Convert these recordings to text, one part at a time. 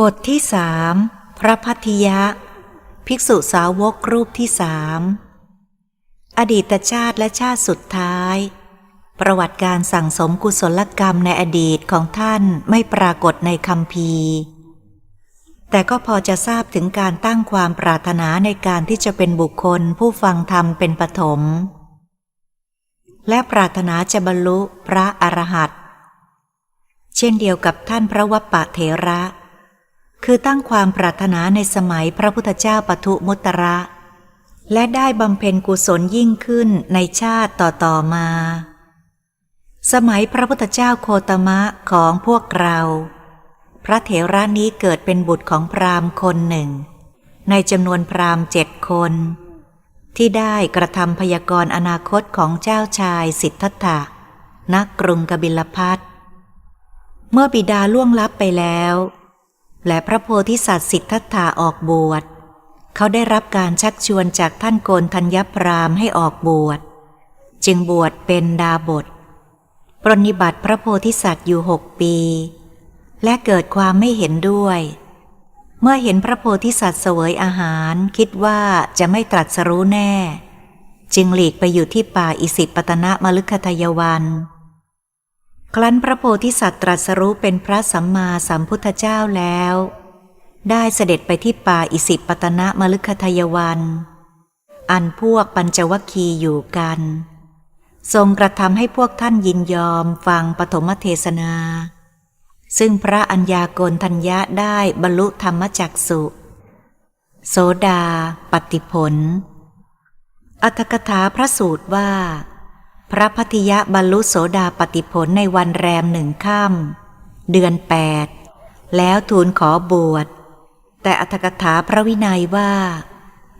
บทที่สามพระพัทยะ ภิกษุสาวกรูปที่สามอดีตชาติและชาติสุดท้าย ประวัติการสั่งสมกุศลกรรมในอดีตของท่านไม่ปรากฏในคำพีร์แต่ก็พอจะทราบถึงการตั้งความปรารถนาในการที่จะเป็นบุคคลผู้ฟังธรรมเป็นปฐมและปรารถนาจะบรรลุพระอรหันต์เช่นเดียวกับท่านพระวัปปะเถระ คือตั้งความปรารถนาในสมัยพระพุทธเจ้าปทุมุตระ และได้บำเพ็ญกุศลยิ่งขึ้นในชาติต่อๆมา สมัยพระพุทธเจ้าโคตมะของพวกเรา พระเถระนี้เกิดเป็นบุตรของพราหมณ์คนหนึ่ง ในจำนวนพราหมณ์เจ็ดคน ที่ได้กระทำพยากรณ์อนาคตของเจ้าชายสิทธัตถะนักกรุงกบิลพัทเมื่อบิดาล่วงลับไปแล้ว และพระโพธิสัตว์สิทธัตถะออกบวช เขาได้รับการชักชวนจากท่านโกนธัญญพรามให้ออกบวช จึงบวชเป็นดาบท ปรนิบัติพระโพธิสัตว์อยู่หกปี และเกิดความไม่เห็นด้วย เมื่อเห็นพระโพธิสัตว์เสวยอาหารคิดว่าจะไม่ตรัสรู้แน่ จึงหลีกไปอยู่ที่ป่าอิสิปตนะมลึกขทายวัน ครั้นพระโพธิสัตว์ตรัสรู้เป็นพระสัมมาสัมพุทธเจ้าแล้ว ได้เสด็จไปที่ป่าอิสิปตนะมลึกขทยวัน อันพวกปัญจวคีอยู่กัน ทรงกระทำให้พวกท่านยินยอมฟังปฐมเทศนา ซึ่งพระอัญญาโกณทัญญะได้บรรลุธรรมจักสุโสดา ปฏิผล อัตถกถาพระสูตรว่า พระพัทยะบรรลุโสดาปฏิผลในวันแรมหนึ่งค่ำเดือนแปดแล้วทูลขอบวช แต่อัตถกถาพระวินัยว่า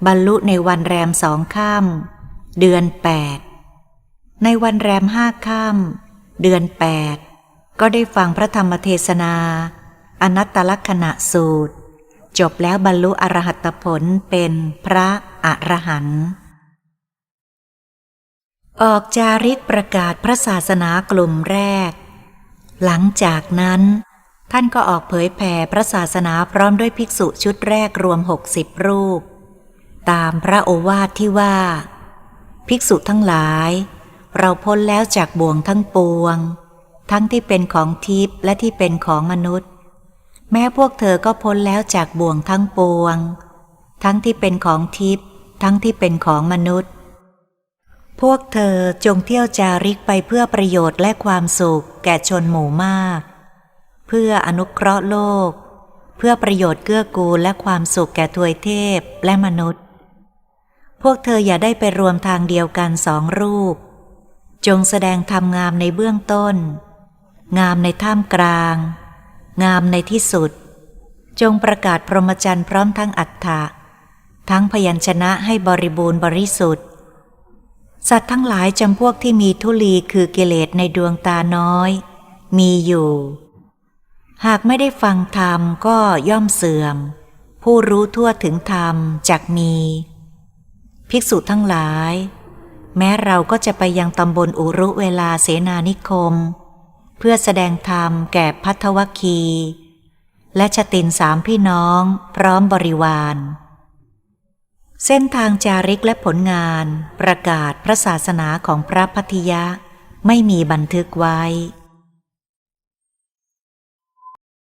บรรลุในวันแรมสองค่ำเดือนแปดในวันแรมห้าค่ำเดือนแปดก็ได้ฟังพระธรรมเทศนา อนัตตลักษณะสูตร จบแล้วบรรลุอรหัตผลเป็นพระอรหันต์ ออกจาริกประกาศพระศาสนากลุ่มแรก หลังจากนั้น ท่านก็ออกเผยแผ่พระศาสนาพร้อมด้วยภิกษุชุดแรกรวมหกสิบรูป ตามพระโอวาทที่ว่า ภิกษุทั้งหลาย เราพ้นแล้วจากบ่วงทั้งปวง ทั้งที่เป็นของทิพย์และที่เป็นของมนุษย์ แม้พวกเธอก็พ้นแล้วจากบ่วงทั้งปวง ทั้งที่เป็นของทิพย์ทั้งที่เป็นของมนุษย์ พวกเธอจงเที่ยวจาริกไปเพื่อประโยชน์และความสุข แก่ชนหมู่มาก เพื่ออนุเคราะห์โลก เพื่อประโยชน์เกื้อกูลและความสุขแก่ทวยเทพและมนุษย์ พวกเธออย่าได้ไปรวมทางเดียวกันสองรูป จงแสดงธรรมงามในเบื้องต้น งามในท่ามกลาง งามในที่สุด จงประกาศพรหมจรรย์พร้อมทั้งอัฏฐะทั้งพยัญชนะให้บริบูรณ์บริสุทธิ์ สัตว์ทั้งหลายจำพวกที่มีทุลีคือกิเลสในดวงตาน้อย มีอยู่ หากไม่ได้ฟังธรรมก็ย่อมเสื่อม ผู้รู้ทั่วถึงธรรมจักมี ภิกษุทั้งหลาย แม้เราก็จะไปยังตำบลอุรุเวลาเสนานิคม เพื่อแสดงธรรมแก่พัทวคี และชตินสามพี่น้องพร้อมบริวาร เส้นทางจาริกและผลงานประกาศพระศาสนาของพระพัทยะ ไม่มีบันทึกไว้